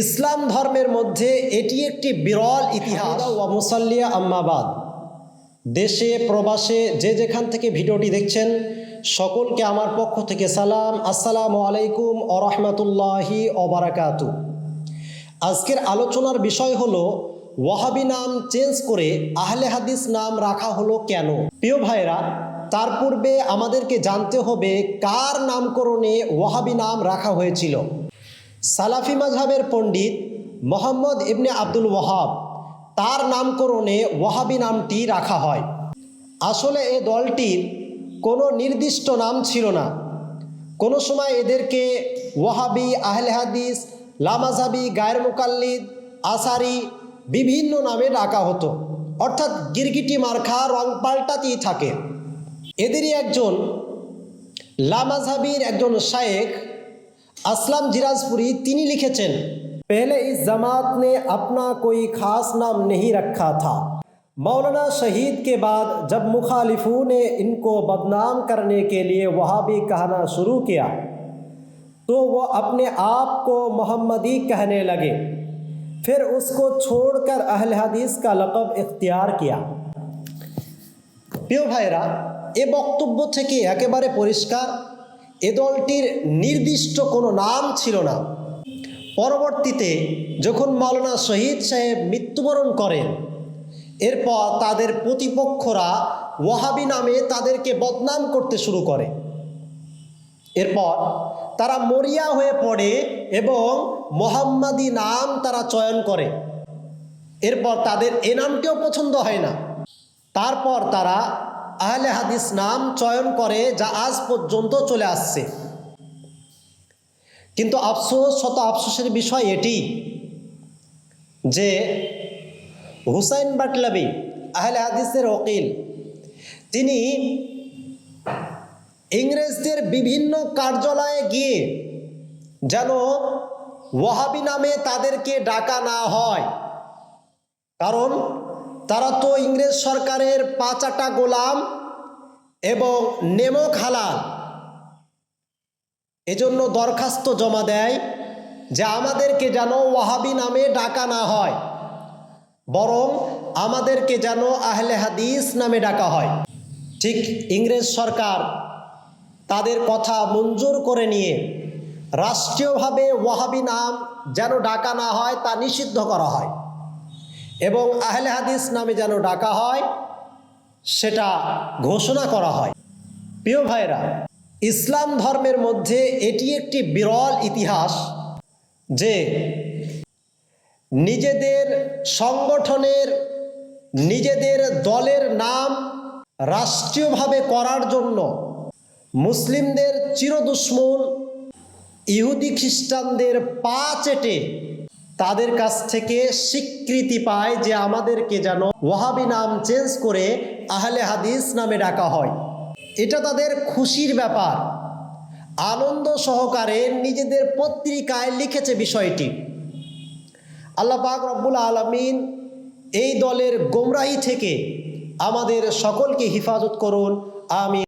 ইসলাম ধর্মের মধ্যে এটি একটি বিরল ইতিহাস। ওয়া মুসাল্লিয়া আম্মাবাদ দেশে, প্রবাসে যে যেখান থেকে ভিডিওটি দেখছেন, সকলকে আমার পক্ষ থেকে সালাম, আসসালামু আলাইকুম ও রহমতুল্লাহি অবরাকাতু আজকের আলোচনার বিষয় হলো, ওয়াহাবি নাম চেঞ্জ করে আহলে হাদিস নাম রাখা হলো কেন? প্রিয় ভাইরা তার পূর্বে আমাদেরকে জানতে হবে কার নামকরণে ওয়াহাবি নাম রাখা হয়েছিল। সালাফি মাজহাবের পণ্ডিত মোহাম্মদ ইবনে আব্দুল ওয়াহাব, তার নামকরণে ওয়াহাবি নামটি রাখা হয়। আসলে এ দলটির কোনো নির্দিষ্ট নাম ছিল না। কোনো সময় এদেরকে ওয়াহাবি আহলে হাদিস লামাজাবি গায়ের মুকাল্লিদ আসারি বিভিন্ন নামে ডাকা হতো। অর্থাৎ গিরগিটি মার্খা, রং পাল্টাতেই থাকে। এদেরই একজন লামাজাবির একজন শায়েখ असलम जिराजपुरी तिनी लिखेचन पहले इस जमात ने अपना कोई खास नाम नहीं रखा था मौलाना शहीद के बाद जब मुखालिफों ने इनको बदनाम करने के लिए वहाँ भी कहना शुरू किया तो वो अपने आप को मोहम्मदी कहने लगे फिर उसको छोड़कर अहल हदीस का लक़ब इख्तियार किया প্রিয় ভাইরা এ বক্তব্য থেকে একেবারে পরিষ্কার এ দলটির নির্দিষ্ট কোনো নাম ছিল না। পরবর্তীতে যখন মাওলানা শহীদ সাহেব মৃত্যুবরণ করেন, এরপর তাদের প্রতিপক্ষরা ওয়াহাবি নামে তাদেরকে বদনাম করতে শুরু করে। এরপর তারা মরিয়া হয়ে পড়ে এবং মোহাম্মদী নাম তারা চয়ন করে। এরপর তাদের এ নামটিও পছন্দ হয় না। তারপর তারা আহলে হাদিস নাম চয়ন করে যা আজ পর্যন্ত চলে আসছে। কিন্তু আফসোস, শত আফসোসের বিষয় এটি যে হুসাইন বাটলাবি আহলে হাদিসের ওকিল তিনি ইংরেজদের বিভিন্ন কার্যালয়ে গিয়ে যেন ওয়াহাবি নামে তাদেরকে ডাকা না হয়। কারণ তারা তো ইংরেজ সরকারের পাঁচাটা গোলাম এবং নেমক হালাল। এজন্য দরখাস্ত জমা দেয় যে আমাদেরকে যেন ওয়াহাবি নামে ডাকা না হয়, বরং আমাদেরকে যেন আহলে হাদিস নামে ডাকা হয়। ঠিক ইংরেজ সরকার তাদের কথা মঞ্জুর করে নিয়ে রাষ্ট্রীয়ভাবে ওয়াহাবি নাম যেন ডাকা না হয় তা নিষিদ্ধ করা হয়। এবং আহলে হাদিস নামে যেন ডাকা হয়, সেটা ঘোষণা করা হয়। প্রিয় ভাইরা ইসলাম ধর্মের মধ্যে এটি একটি বিরল ইতিহাস যে নিজেদের সংগঠনের, নিজেদের দলের নাম রাষ্ট্রীয়ভাবে করার জন্য মুসলিমদের চিরদুশ্মন, ইহুদি খ্রিস্টানদের পা চেটে তাদের কাছ থেকে স্বীকৃতি পায় যে আমাদেরকে যেন ওয়াহাবি নাম চেঞ্জ করে আহলে হাদিস নামে ডাকা হয়। এটা তাদের খুশির ব্যাপার। আনন্দ সহকারে নিজেদের পত্রিকায় লিখেছে বিষয়টি। আল্লাহ পাক রব্বুল আলমিন এই দলের গোমরাহি থেকে আমাদের সকলকে হিফাজত করুন। আমি